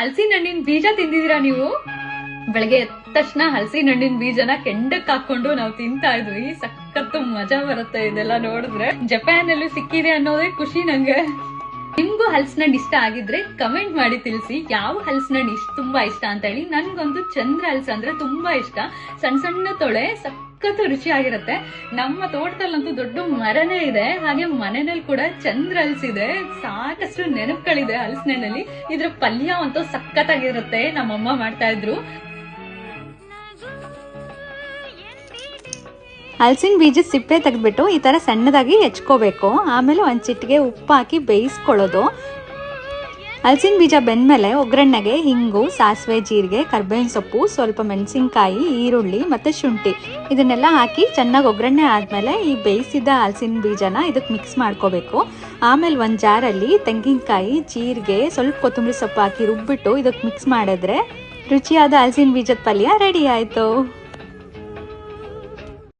ಹಲಸಿನ ಹಣ್ಣಿನ ಬೀಜ ತಿಂದಿದ್ದೀರಾ ನೀವು? ಬೆಳಗ್ಗೆ ಎದ್ದ ತಕ್ಷಣ ಹಲಸಿನ ಹಣ್ಣಿನ ಬೀಜನ ಕೆಂಡಕ್ ಹಾಕೊಂಡು ನಾವು ತಿಂತಾ ಇದ್ವಿ. ಸಖತ್ತು ಮಜಾ ಬರುತ್ತೆ ಇದೆಲ್ಲ ನೋಡಿದ್ರೆ. ಜಪಾನ್ ಅಲ್ಲೂ ಸಿಕ್ಕಿದೆ ಅನ್ನೋದೇ ಖುಷಿ ನಂಗೆ. ನಿಮ್ಗೂ ಹಲಸಿನ ಹಣ್ಣು ಇಷ್ಟ ಆಗಿದ್ರೆ ಕಮೆಂಟ್ ಮಾಡಿ ತಿಳಿಸಿ. ಯಾವ ಹಲಸಿನ ಹಣ್ಣು ಇಷ್ಟ ತುಂಬಾ ಇಷ್ಟ ಅಂತ ಹೇಳಿ. ನನ್ಗೊಂದು ಚಂದ್ರ ಹಲಸ ಅಂದ್ರೆ ತುಂಬಾ ಇಷ್ಟ. ಸಣ್ಣ ಸಣ್ಣ ತೊಳೆ ಸಖತ್ತು ರುಚಿಯಾಗಿರುತ್ತೆ. ನಮ್ಮ ತೋಟದಲ್ಲಂತೂ ದೊಡ್ಡ ಮರನೇ ಇದೆ. ಹಾಗೆ ಮನೆಯಲ್ಲಿ ಕೂಡ ಚಂದ್ರ ಅಲ್ಸಿದೆ ಸಾಕಷ್ಟು ನೆನಪುಗಳಿದೆ ಹಲಸಿನಲ್ಲಿ ಇದ್ರ ಪಲ್ಯ ಅಂತೂ ಸಖತ್ತಾಗಿರುತ್ತೆ. ನಮ್ಮಮ್ಮ ಮಾಡ್ತಾ ಇದ್ರು. ಹಲಸಿನ ಬೀಜ ಸಿಪ್ಪೆ ತೆಗೆದ್ಬಿಟ್ಟು ಈ ಥರ ಸಣ್ಣದಾಗಿ ಹೆಚ್ಕೋಬೇಕು. ಆಮೇಲೆ ಒಂದ್ ಚಿಟ್ಟಿಗೆ ಉಪ್ಪು ಹಾಕಿ ಬೇಯಿಸ್ಕೊಳ್ಳೋದು. ಹಲಸಿನ ಬೀಜ ಬೆಂದಮೇಲೆ ಒಗ್ಗರಣೆಗೆ ಹಿಂಗು, ಸಾಸಿವೆ, ಜೀರಿಗೆ, ಕರ್ಬೇವಿನ ಸೊಪ್ಪು, ಸ್ವಲ್ಪ ಮೆಣಸಿನಕಾಯಿ, ಈರುಳ್ಳಿ ಮತ್ತು ಶುಂಠಿ. ಇದನ್ನೆಲ್ಲ ಹಾಕಿ ಚೆನ್ನಾಗಿ ಒಗ್ಗರಣೆ ಆದಮೇಲೆ ಈ ಬೇಯಿಸಿದ ಹಲಸಿನ ಬೀಜನ ಇದಕ್ಕೆ ಮಿಕ್ಸ್ ಮಾಡ್ಕೋಬೇಕು. ಆಮೇಲೆ ಒಂದು ಜಾರಲ್ಲಿ ತೆಂಗಿನಕಾಯಿ, ಜೀರಿಗೆ, ಸ್ವಲ್ಪ ಕೊತ್ತಂಬರಿ ಸೊಪ್ಪು ಹಾಕಿ ರುಬ್ಬಿಟ್ಟು ಇದಕ್ಕೆ ಮಿಕ್ಸ್ ಮಾಡಿದ್ರೆ ರುಚಿಯಾದ ಹಲಸಿನ ಬೀಜದ ಪಲ್ಯ ರೆಡಿ ಆಯಿತು.